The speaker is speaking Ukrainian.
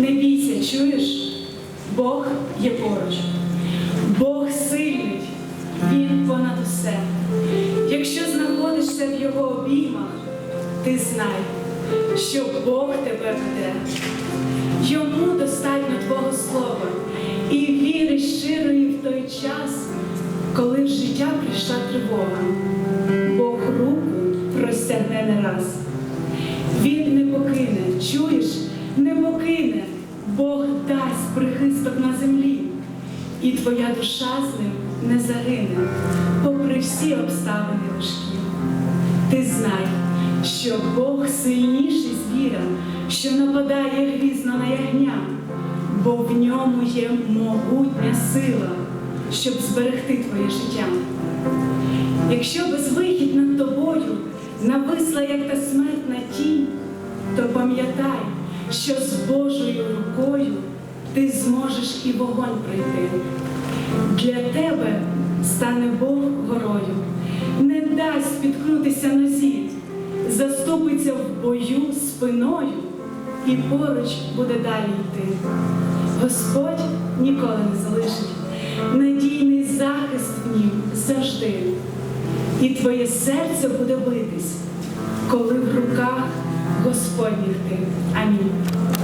Не бійся, чуєш? Бог є поруч. Бог сильний, Він понад усе. Якщо знаходишся в його обіймах, ти знай, що Бог тебе веде. Йому достатньо Твого слова і віри щирої в той час, коли в життя прийшла тривога. Бог руку простягне не раз. Він і твоя душа з ним не загине, попри всі обставини важкі. Ти знай, що Бог сильніший звіра, що нападає грізно на ягня, бо в ньому є могутня сила, щоб зберегти твоє життя. Якщо безвихідь над тобою нависла, як та смертна тінь, то пам'ятай, що з Божою рукою ти зможеш і вогонь пройти. Для тебе стане Бог горою, не дасть спіткнутися нозі, заступиться в бою спиною і поруч буде далі йти. Господь ніколи не залишить, надійний захист в нім завжди. І твоє серце буде битись, коли в руках Господніх ти. Амінь.